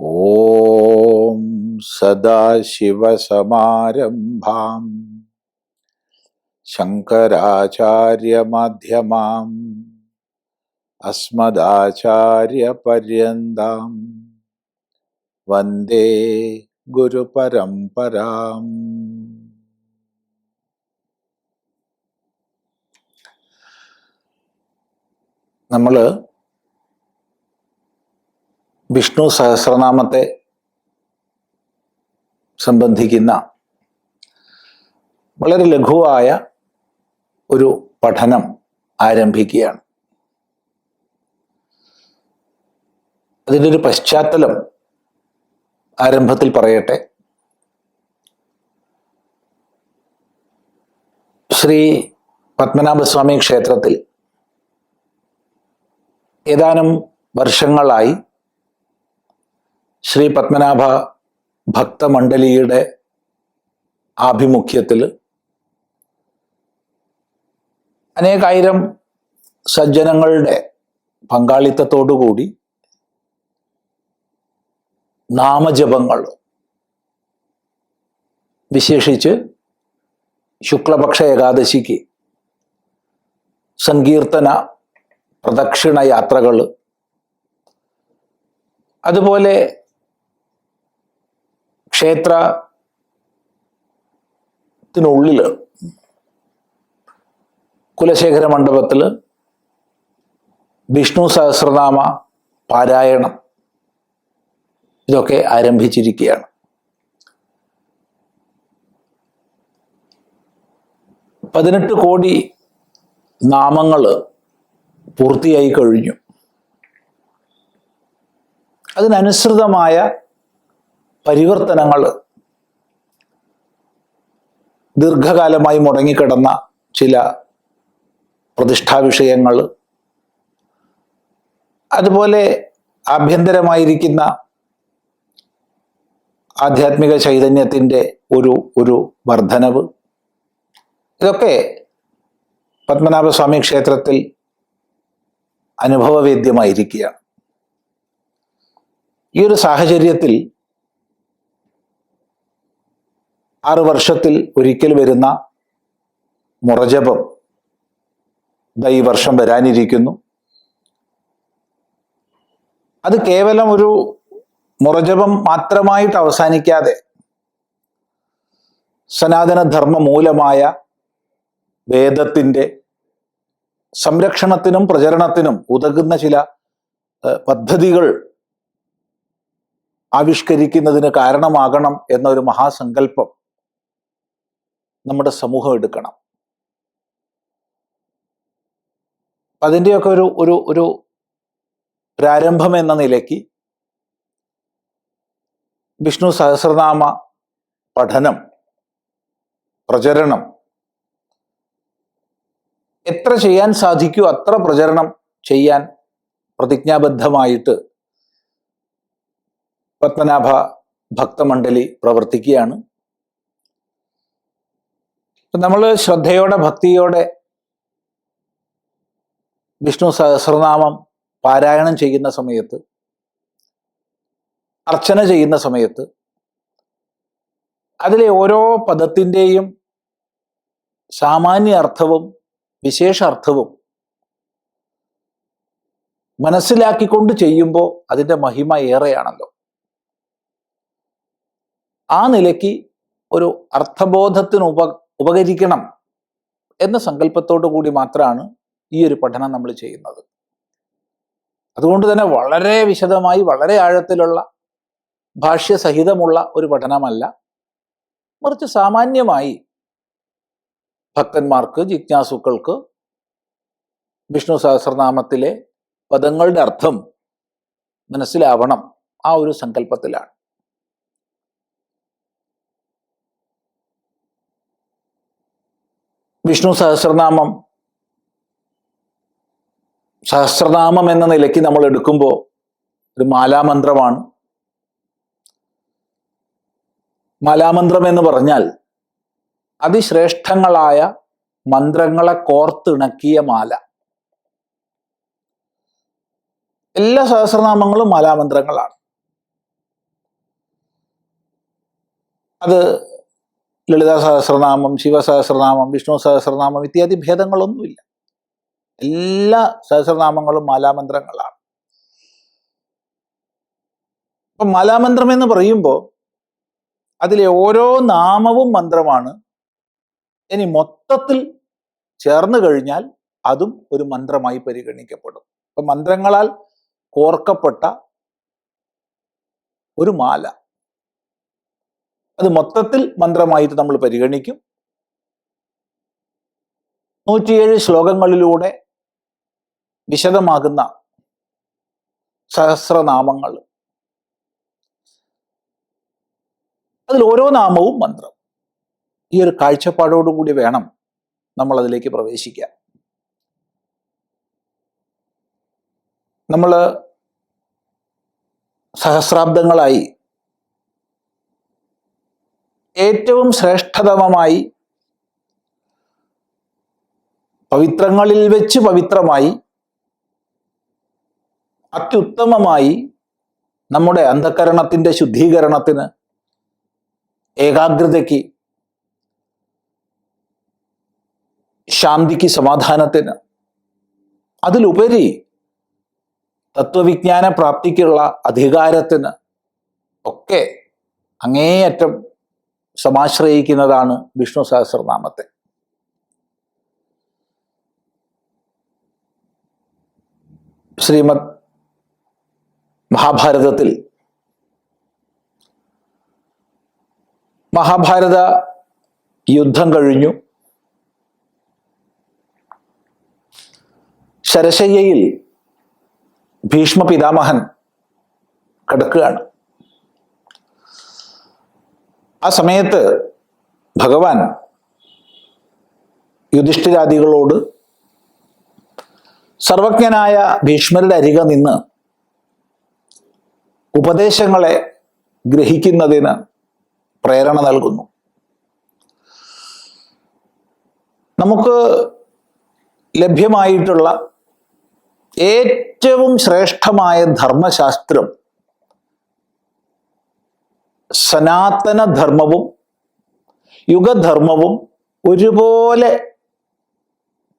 ഓം സദാശിവസമാരംഭാം. ശങ്കരാചാര്യമധ്യമാം. അസ്മദാചാര്യപര്യന്താം. വന്ദേ ഗുരുപരമ്പരാം. നമ്മൾ വിഷ്ണു സഹസ്രനാമത്തെ സംബന്ധിക്കുന്ന വളരെ ലഘുവായ ഒരു പഠനം ആരംഭിക്കുകയാണ്. അതിന്റെ ഒരു പശ്ചാത്തലം ആരംഭത്തിൽ പറയട്ടെ. ശ്രീ പത്മനാഭസ്വാമി ക്ഷേത്രത്തിൽ ഏതാനും വർഷങ്ങളായി ശ്രീ പത്മനാഭ ഭക്തമണ്ഡലിയുടെ ആഭിമുഖ്യത്തിൽ അനേകായിരം സജ്ജനങ്ങളുടെ പങ്കാളിത്തത്തോടുകൂടി നാമജപങ്ങൾ വിശേഷിച്ച് ശുക്ലപക്ഷ ഏകാദശിക്ക് സങ്കീർത്തന പ്രദക്ഷിണ യാത്രകൾ അതുപോലെ ക്ഷേത്രത്തിനുള്ളിൽ കുലശേഖര മണ്ഡപത്തിൽ വിഷ്ണു സഹസ്രനാമ പാരായണം ഇതൊക്കെ ആരംഭിച്ചിരിക്കുകയാണ്. പതിനെട്ട് കോടി നാമങ്ങൾ പൂർത്തിയായി കഴിഞ്ഞു. അതിനനുസൃതമായ പരിവർത്തനങ്ങൾ ദീർഘകാലമായി മുടങ്ങിക്കിടന്ന ചില പ്രതിഷ്ഠാ വിഷയങ്ങൾ അതുപോലെ ആഭ്യന്തരമായിരിക്കുന്ന ആധ്യാത്മിക ചൈതന്യത്തിന്റെ ഒരു ഒരു വർധനവ് ഇതൊക്കെ പത്മനാഭസ്വാമി ക്ഷേത്രത്തിൽ അനുഭവവേദ്യമായിരിക്കുകയാണ്. ഈ ഒരു സാഹചര്യത്തിൽ ആറ് വർഷത്തിൽ ഒരിക്കൽ വരുന്ന മുറജപം ഇതാ ഈ വർഷം വരാനിരിക്കുന്നു. അത് കേവലം ഒരു മുറജപം മാത്രമായിട്ട് അവസാനിക്കാതെ സനാതനധർമ്മ മൂലമായ വേദത്തിന്റെ സംരക്ഷണത്തിനും പ്രചരണത്തിനും ഉതകുന്ന ചില പദ്ധതികൾ ആവിഷ്കരിക്കുന്നതിന് കാരണമാകണം എന്നൊരു മഹാസങ്കല്പം നമ്മുടെ സമൂഹം എടുക്കണം. അതിന്റെയൊക്കെ ഒരു ഒരു ഒരു പ്രാരംഭം എന്ന നിലയ്ക്ക് വിഷ്ണു സഹസ്രനാമ പഠനം പ്രചരണം എത്ര ചെയ്യാൻ സാധിക്കൂ അത്ര പ്രചരണം ചെയ്യാൻ പ്രതിജ്ഞാബദ്ധമായിട്ട് പത്മനാഭ ഭക്തമണ്ഡലി പ്രവർത്തിക്കുകയാണ്. നമ്മൾ ശ്രദ്ധയോടെ ഭക്തിയോടെ വിഷ്ണു സഹസ്രനാമം പാരായണം ചെയ്യുന്ന സമയത്ത് അർച്ചന ചെയ്യുന്ന സമയത്ത് അതിലെ ഓരോ പദത്തിന്റെയും സാമാന്യ അർത്ഥവും വിശേഷ അർത്ഥവും മനസ്സിലാക്കിക്കൊണ്ട് ചെയ്യുമ്പോൾ അതിന്റെ മഹിമ ഏറെയാണല്ലോ. ആ നിലയ്ക്ക് ഒരു അർത്ഥബോധത്തിനുപ ഉപകരിക്കണം എന്ന സങ്കല്പത്തോടു കൂടി മാത്രമാണ് ഈ ഒരു പഠനം നമ്മൾ ചെയ്യുന്നത്. അതുകൊണ്ട് തന്നെ വളരെ വിശദമായി വളരെ ആഴത്തിലുള്ള ഭാഷ്യസഹിതമുള്ള ഒരു പഠനമല്ല. മറിച്ച് സാമാന്യമായി ഭക്തന്മാർക്ക് ജിജ്ഞാസുക്കൾക്ക് വിഷ്ണു സഹസ്രനാമത്തിലെ പദങ്ങളുടെ അർത്ഥം മനസ്സിലാവണം ആ ഒരു സങ്കല്പത്തിലാണ്. വിഷ്ണു സഹസ്രനാമം സഹസ്രനാമം എന്ന നിലയ്ക്ക് നമ്മൾ എടുക്കുമ്പോൾ ഒരു മാലാമന്ത്രമാണ്. മാലാമന്ത്രം എന്ന് പറഞ്ഞാൽ അതിശ്രേഷ്ഠങ്ങളായ മന്ത്രങ്ങളെ കോർത്തിണക്കിയ മാല. എല്ലാ സഹസ്രനാമങ്ങളും മാലാമന്ത്രങ്ങളാണ്. അത് ലളിത സഹസ്രനാമം ശിവസഹസ്രനാമം വിഷ്ണു സഹസ്രനാമം ഇത്യാദി ഭേദങ്ങളൊന്നുമില്ല. എല്ലാ സഹസ്രനാമങ്ങളും മാലാമന്ത്രങ്ങളാണ്. അപ്പൊ മാലാമന്ത്രം എന്ന് പറയുമ്പോൾ അതിലെ ഓരോ നാമവും മന്ത്രമാണ്. ഇനി മൊത്തത്തിൽ ചേർന്ന് കഴിഞ്ഞാൽ അതും ഒരു മന്ത്രമായി പരിഗണിക്കപ്പെടും. അപ്പൊ മന്ത്രങ്ങളാൽ കോർക്കപ്പെട്ട ഒരു മാല. അത് മൊത്തത്തിൽ മന്ത്രമായിട്ട് നമ്മൾ പരിഗണിക്കും. നൂറ്റിയേഴ് ശ്ലോകങ്ങളിലൂടെ വിശദമാകുന്ന സഹസ്രനാമങ്ങൾ. അതിൽ ഓരോ നാമവും മന്ത്രം. ഈ ഒരു കാഴ്ചപ്പാടോടുകൂടി വേണം നമ്മൾ അതിലേക്ക് പ്രവേശിക്കാൻ. നമ്മൾ സഹസ്രാബ്ദങ്ങളായി ഏറ്റവും ശ്രേഷ്ഠതമമായി പവിത്രങ്ങളിൽ വെച്ച് പവിത്രമായി അത്യുത്തമമായി നമ്മുടെ അന്ധകരണത്തിന്റെ ശുദ്ധീകരണത്തിന് ഏകാഗ്രതയ്ക്ക് ശാന്തിക്ക് സമാധാനത്തിന് അതിലുപരി തത്വവിജ്ഞാന പ്രാപ്തിക്കുള്ള അധികാരത്തിന് ഒക്കെ അങ്ങേയറ്റം സമാശ്രയിക്കുന്നതാണ് വിഷ്ണു സഹസ്രനാമത്തെ. ശ്രീമദ് മഹാഭാരതത്തിൽ മഹാഭാരത യുദ്ധം കഴിഞ്ഞു. ശരശയ്യയിൽ ഭീഷ്മ പിതാമഹൻ കിടക്കുകയാണ്. ആ സമയത്ത് ഭഗവാൻ യുധിഷ്ഠിരാദികളോട് സർവജ്ഞനായ ഭീഷ്മരുടെ അരിക നിന്ന് ഉപദേശങ്ങളെ ഗ്രഹിക്കുന്നതിന് പ്രേരണ നൽകുന്നു. നമുക്ക് ലഭ്യമായിട്ടുള്ള ഏറ്റവും ശ്രേഷ്ഠമായ ധർമ്മശാസ്ത്രം സനാതന ധർമ്മവും യുഗധർമ്മവും ഒരുപോലെ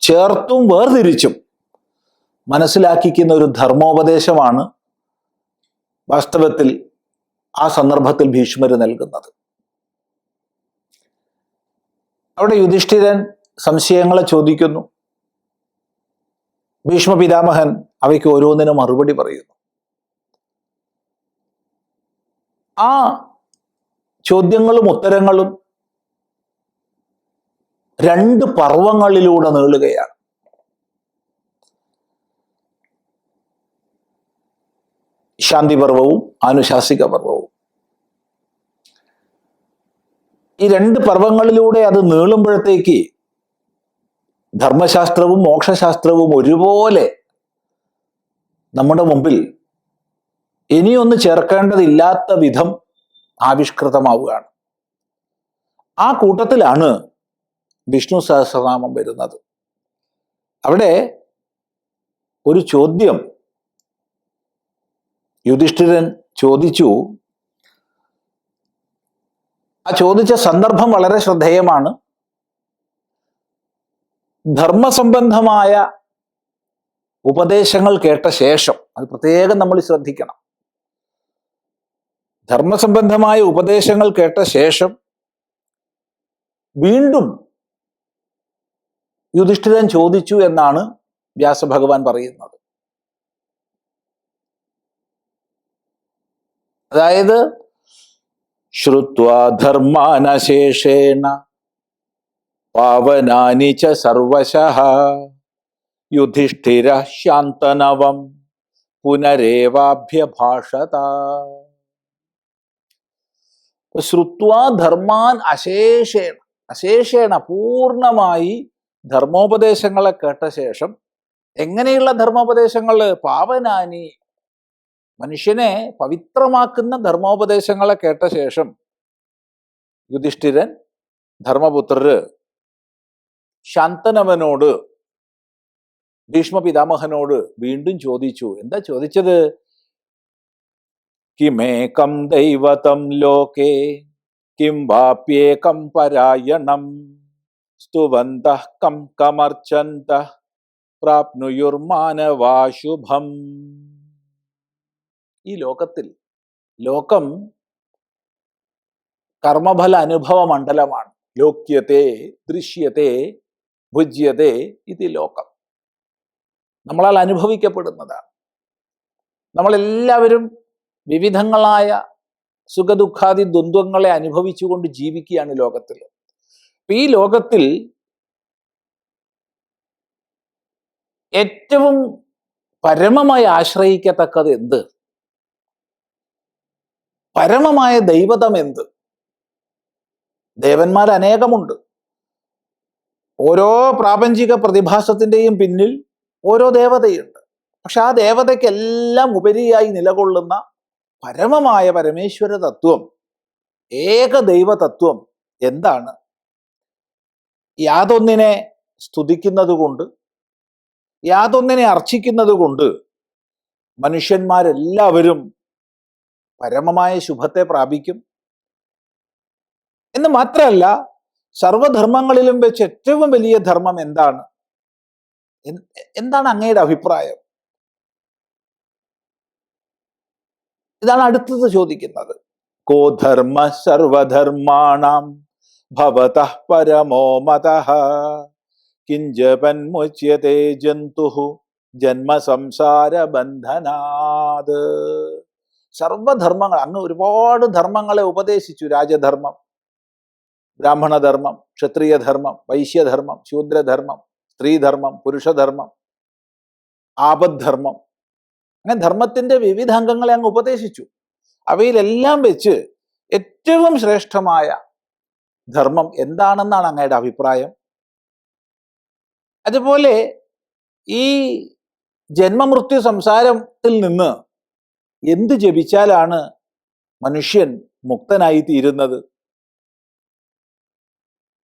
ചേർത്തും വേർതിരിച്ചും മനസ്സിലാക്കിക്കുന്ന ഒരു ധർമ്മോപദേശമാണ് വാസ്തവത്തിൽ ആ സന്ദർഭത്തിൽ ഭീഷ്മർ നൽകുന്നത്. അവിടെ യുധിഷ്ഠിരൻ സംശയങ്ങളെ ചോദിക്കുന്നു. ഭീഷ്മ പിതാമഹൻ അവയ്ക്ക് ഓരോന്നിനും മറുപടി പറയുന്നു. ആ ചോദ്യങ്ങളും ഉത്തരങ്ങളും രണ്ട് പർവങ്ങളിലൂടെ നീളുകയാണ്. ശാന്തി പർവവും ആനുശാസിക പർവവും ഈ രണ്ട് പർവങ്ങളിലൂടെ അത് നീളുമ്പോഴത്തേക്ക് ധർമ്മശാസ്ത്രവും മോക്ഷശാസ്ത്രവും ഒരുപോലെ നമ്മുടെ മുമ്പിൽ ഇനിയൊന്ന് ചേർക്കേണ്ടതില്ലാത്ത വിധം ആവിഷ്കൃതമാവുകയാണ്. ആ കൂട്ടത്തിലാണ് വിഷ്ണു സഹസ്രനാമം വരുന്നത്. അവിടെ ഒരു ചോദ്യം യുധിഷ്ഠിരൻ ചോദിച്ചു. ആ ചോദിച്ച സന്ദർഭം വളരെ ശ്രദ്ധേയമാണ്. ധർമ്മസംബന്ധമായ ഉപദേശങ്ങൾ കേട്ട ശേഷം അത് പ്രത്യേകം നമ്മൾ ശ്രദ്ധിക്കണം. ധർമ്മസംബന്ധമായ ഉപദേശങ്ങൾ കേട്ട ശേഷം വീണ്ടും യുധിഷ്ഠിരൻ ചോദിച്ചു എന്നാണ് വ്യാസഭഗവാൻ പറയുന്നത്. അതായത് ശ്രുത്വാ ധർമാനശേഷേണ പാവനാനി ച സർവശഃ യുധിഷ്ഠിര ശാന്തനവം പുനരേവാഭ്യഭാഷത. ശ്രുത്വാ ധർമാൻ അശേഷേണ. അശേഷേണ പൂർണമായി ധർമ്മോപദേശങ്ങളെ കേട്ട ശേഷം എങ്ങനെയുള്ള ധർമ്മോപദേശങ്ങൾ പാവനാനി. മനുഷ്യനെ പവിത്രമാക്കുന്ന ധർമ്മോപദേശങ്ങളെ കേട്ട ശേഷം യുധിഷ്ഠിരൻ ധർമ്മപുത്രര് ശാന്തനവനോട് ഭീഷ്മ പിതാമഹനോട് വീണ്ടും ചോദിച്ചു. എന്താ ചോദിച്ചത്? കിമേകം ദൈവതം ലോകേ? കിം വാപ്യേകം പരായണം? സ്തുവന്ത കം കമർച്ചന്ത? പ്രാപ്നുയുർമാനവാശുഭം ഈ ലോകത്തിൽ ലോകം കർമ്മഫല അനുഭവ മണ്ഡലമാണ്. ലോക്യത്തെ ദൃശ്യത്തെ ഭുജ്യത്തെ ഇത് ലോകം. നമ്മളാൽ അനുഭവിക്കപ്പെടുന്നതാണ്. നമ്മളെല്ലാവരും വിവിധങ്ങളായ സുഖദുഃഖാദി ദ്വന്ദ്വങ്ങളെ അനുഭവിച്ചുകൊണ്ട് ജീവിക്കുകയാണ് ലോകത്തിൽ ഈ ലോകത്തിൽ ഏറ്റവും പരമമായി ആശ്രയിക്കത്തക്കത് എന്ത്? പരമമായ ദൈവതം എന്ത്? ദേവന്മാർ അനേകമുണ്ട്. ഓരോ പ്രാപഞ്ചിക പ്രതിഭാസത്തിന്റെയും പിന്നിൽ ഓരോ ദേവതയുണ്ട്. പക്ഷെ ആ ദേവതയ്ക്കെല്ലാം ഉപരിയായി നിലകൊള്ളുന്ന പരമമായ പരമേശ്വര തത്വം ഏക ദൈവ തത്വം എന്താണ്? യാതൊന്നിനെ സ്തുതിക്കുന്നത് കൊണ്ട് യാതൊന്നിനെ അർച്ചിക്കുന്നത് കൊണ്ട് മനുഷ്യന്മാരെല്ലാവരും പരമമായ ശുഭത്തെ പ്രാപിക്കും. എന്ന് മാത്രമല്ല സർവധർമ്മങ്ങളിലും വെച്ച് ഏറ്റവും വലിയ ധർമ്മം എന്താണ്? എന്താണ് അങ്ങയുടെ അഭിപ്രായം? ഇതാണ് അടുത്തത് ചോദിക്കുന്നത്. കോ ധർമ്മ സർവധർമാണാം ഭവത പരമോ മത. കിഞ്ചപന്മുച്യത്തെ ജന്തു ജന്മ സംസാര ബന്ധനാത് സർവധർമ്മങ്ങൾ അങ്ങ് ഒരുപാട് ധർമ്മങ്ങളെ ഉപദേശിച്ചു. രാജധർമ്മം ബ്രാഹ്മണധർമ്മം ക്ഷത്രിയധർമ്മം വൈശ്യധർമ്മം ശൂദ്രധർമ്മം സ്ത്രീധർമ്മം പുരുഷധർമ്മം ആപദ്ധർമ്മം അങ്ങനെ ധർമ്മത്തിന്റെ വിവിധ അംഗങ്ങളെ അങ്ങ് ഉപദേശിച്ചു. അവയിലെല്ലാം വെച്ച് ഏറ്റവും ശ്രേഷ്ഠമായ ധർമ്മം എന്താണെന്നാണ് അങ്ങയുടെ അഭിപ്രായം? അതുപോലെ ഈ ജന്മമൃത്യു സംസാരത്തിൽ നിന്ന് എന്ത് ജപിച്ചാലാണ് മനുഷ്യൻ മുക്തനായി തീരുന്നത്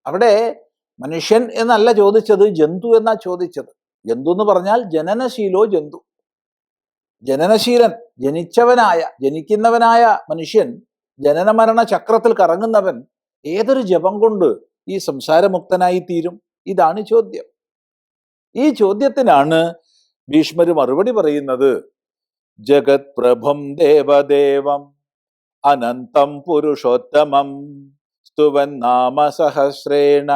അവിടെ മനുഷ്യൻ എന്നല്ല ചോദിച്ചത് ജന്തു എന്നാ ചോദിച്ചത്. ജന്തു എന്ന് പറഞ്ഞാൽ ജനനശീലോ ജന്തു. ജനനശീലൻ ജനിച്ചവനായ ജനിക്കുന്നവനായ മനുഷ്യൻ ജനനമരണ ചക്രത്തിൽ കറങ്ങുന്നവൻ ഏതൊരു ജപം കൊണ്ട് ഈ സംസാരമുക്തനായി തീരും? ഇതാണ് ചോദ്യം. ഈ ചോദ്യത്തിനാണ് ഭീഷ്മർ മറുപടി പറയുന്നത്. ജഗത് പ്രഭം ദേവദേവം അനന്തം പുരുഷോത്തമം സ്തുവൻ നാമ സഹസ്രേണ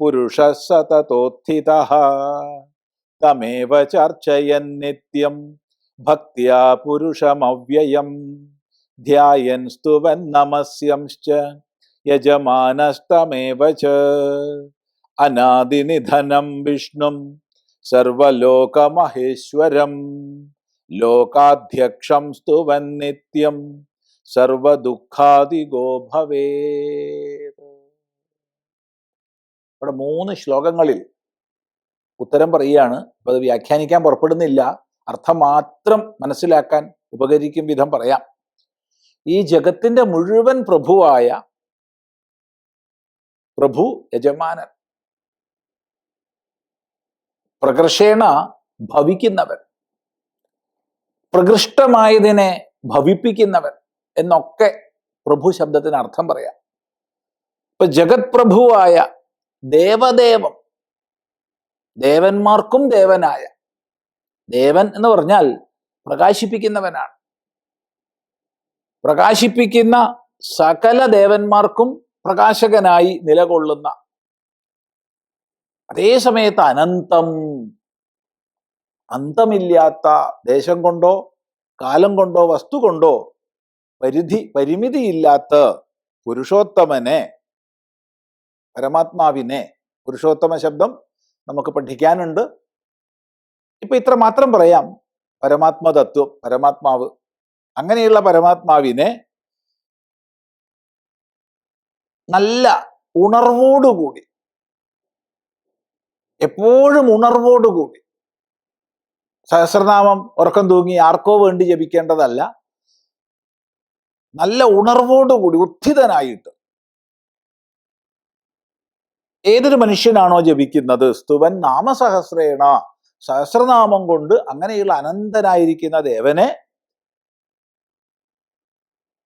പുരുഷ സതതോത്ഥിത തമേവ ചർച്ചയൻ നിത്യം ഭക്തിയാ പുരുഷമവ്യയം. ധ്യായൻ സ്തുവൻ നമസ്യംശ്ച. യജമാനസ്തമേവ ച. അനാദിനിധനം വിഷ്ണും സർവലോകമഹേശ്വരം. ലോകാധ്യക്ഷം സ്തുവൻ നിത്യം. സർവദുഃഖാദിഗോ ഭവേ ഇവിടെ മൂന്ന് ശ്ലോകങ്ങളിൽ ഉത്തരം പറയുകയാണ്. അത് വ്യാഖ്യാനിക്കാൻ പുറപ്പെടുന്നില്ല. അർത്ഥം മാത്രം മനസ്സിലാക്കാൻ ഉപകരിക്കും വിധം പറയാം. ഈ ജഗത്തിന്റെ മുഴുവൻ പ്രഭുവായ പ്രഭു യജമാനൻ പ്രകർഷേണ ഭവിക്കുന്നവൻ പ്രകൃഷ്ടമായതിനെ ഭവിപ്പിക്കുന്നവൻ എന്നൊക്കെ പ്രഭു ശബ്ദത്തിന് അർത്ഥം പറയാം. ഇപ്പൊ ജഗത് പ്രഭുവായ ദേവദേവം ദേവന്മാർക്കും ദേവനായ ദേവൻ എന്ന് പറഞ്ഞാൽ പ്രകാശിപ്പിക്കുന്നവനാണ്. പ്രകാശിപ്പിക്കുന്ന സകല ദേവന്മാർക്കും പ്രകാശകനായി നിലകൊള്ളുന്ന. അതേ സമയത്ത് അനന്തം. അന്തമില്ലാത്ത ദേശം കൊണ്ടോ കാലം കൊണ്ടോ വസ്തു കൊണ്ടോ പരിധി പരിമിതിയില്ലാത്ത പുരുഷോത്തമനെ പരമാത്മാവിനെ പുരുഷോത്തമ ശബ്ദം നമുക്ക് പഠിക്കാനുണ്ട്. ഇപ്പൊ ഇത്ര മാത്രം പറയാം. പരമാത്മതത്വം പരമാത്മാവ്. അങ്ങനെയുള്ള പരമാത്മാവിനെ നല്ല ഉണർവോടുകൂടി എപ്പോഴും ഉണർവോടുകൂടി സഹസ്രനാമം ഉറക്കം തൂങ്ങി ആർക്കോ വേണ്ടി ജപിക്കേണ്ടതല്ല നല്ല ഉണർവോടുകൂടി ഉത്ഥിതനായിട്ട് ഏതൊരു മനുഷ്യനാണോ ജപിക്കുന്നത്? സ്തുവൻ നാമസഹസ്രേണ. സഹസ്രനാമം കൊണ്ട് അങ്ങനെയുള്ള അനന്തനായിരിക്കുന്ന ദേവനെ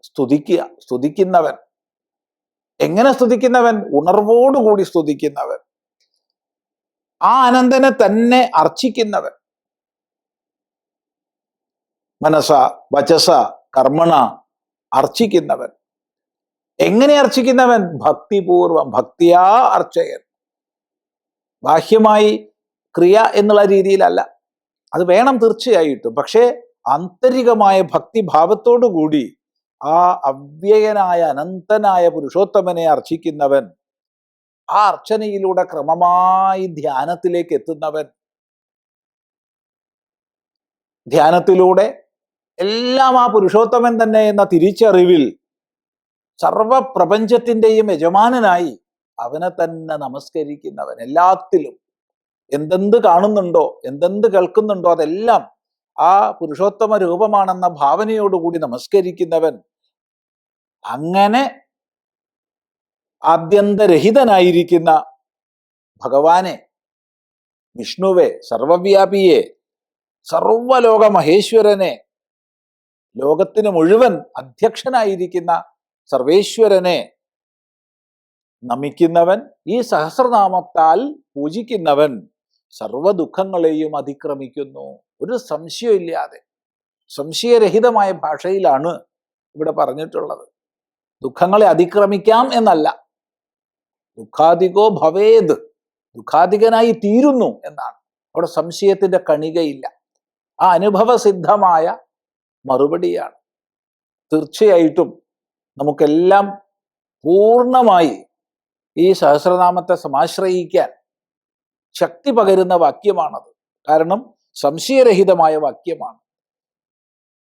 സ്തുതിക്കുക സ്തുതിക്കുന്നവൻ. എങ്ങനെ സ്തുതിക്കുന്നവൻ? ഉണർവോടുകൂടി സ്തുതിക്കുന്നവൻ. ആ അനന്തനെ തന്നെ അർച്ചിക്കുന്നവൻ. മനസ വചസ കർമ്മണ അർച്ചിക്കുന്നവൻ. എങ്ങനെ അർച്ചിക്കുന്നവൻ? ഭക്തിപൂർവം ഭക്തിയാ അർച്ചയൻ ബാഹ്യമായി ക്രിയ എന്നുള്ള രീതിയിലല്ല. അത് വേണം തീർച്ചയായിട്ടും. പക്ഷേ ആന്തരികമായ ഭക്തിഭാവത്തോടു കൂടി ആ അവ്യയനായ അനന്തനായ പുരുഷോത്തമനെ അർച്ചിക്കുന്നവൻ ആ അർച്ചനയിലൂടെ ക്രമമായി ധ്യാനത്തിലേക്ക് എത്തുന്നവൻ ധ്യാനത്തിലൂടെ എല്ലാം ആ പുരുഷോത്തമൻ തന്നെ എന്ന തിരിച്ചറിവിൽ സർവപ്രപഞ്ചത്തിന്റെയും യജമാനനായി അവനെ തന്നെ നമസ്കരിക്കുന്നവൻ എല്ലാത്തിലും. എന്തെന്ത് കാണുന്നുണ്ടോ എന്തെന്ത് കേൾക്കുന്നുണ്ടോ അതെല്ലാം ആ പുരുഷോത്തമ രൂപമാണെന്ന ഭാവനയോടുകൂടി നമസ്കരിക്കുന്നവൻ അങ്ങനെ ആദ്യന്തരഹിതനായിരിക്കുന്ന ഭഗവാനെ വിഷ്ണുവെ സർവവ്യാപിയെ സർവലോക മഹേശ്വരനെ ലോകത്തിന് മുഴുവൻ അധ്യക്ഷനായിരിക്കുന്ന സർവേശ്വരനെ നമിക്കുന്നവൻ ഈ സഹസ്രനാമത്താൽ പൂജിക്കുന്നവൻ. സർവ ദുഃഖങ്ങളെയും അതിക്രമിക്കുന്നു. ഒരു സംശയമില്ലാതെ സംശയരഹിതമായ ഭാഷയിലാണ് ഇവിടെ പറഞ്ഞിട്ടുള്ളത്. ദുഃഖങ്ങളെ അതിക്രമിക്കാം എന്നല്ല. ദുഃഖാധികോ ഭവേത്. ദുഃഖാധികനായി തീരുന്നു എന്നാണ്. അവിടെ സംശയത്തിന്റെ കണികയില്ല. ആ അനുഭവസിദ്ധമായ മറുപടിയാണ്. തീർച്ചയായിട്ടും നമുക്കെല്ലാം പൂർണമായി ഈ സഹസ്രനാമത്തെ സമാശ്രയിക്കാൻ ശക്തി പകരുന്ന വാക്യമാണത്. കാരണം സംശയരഹിതമായ വാക്യമാണ്.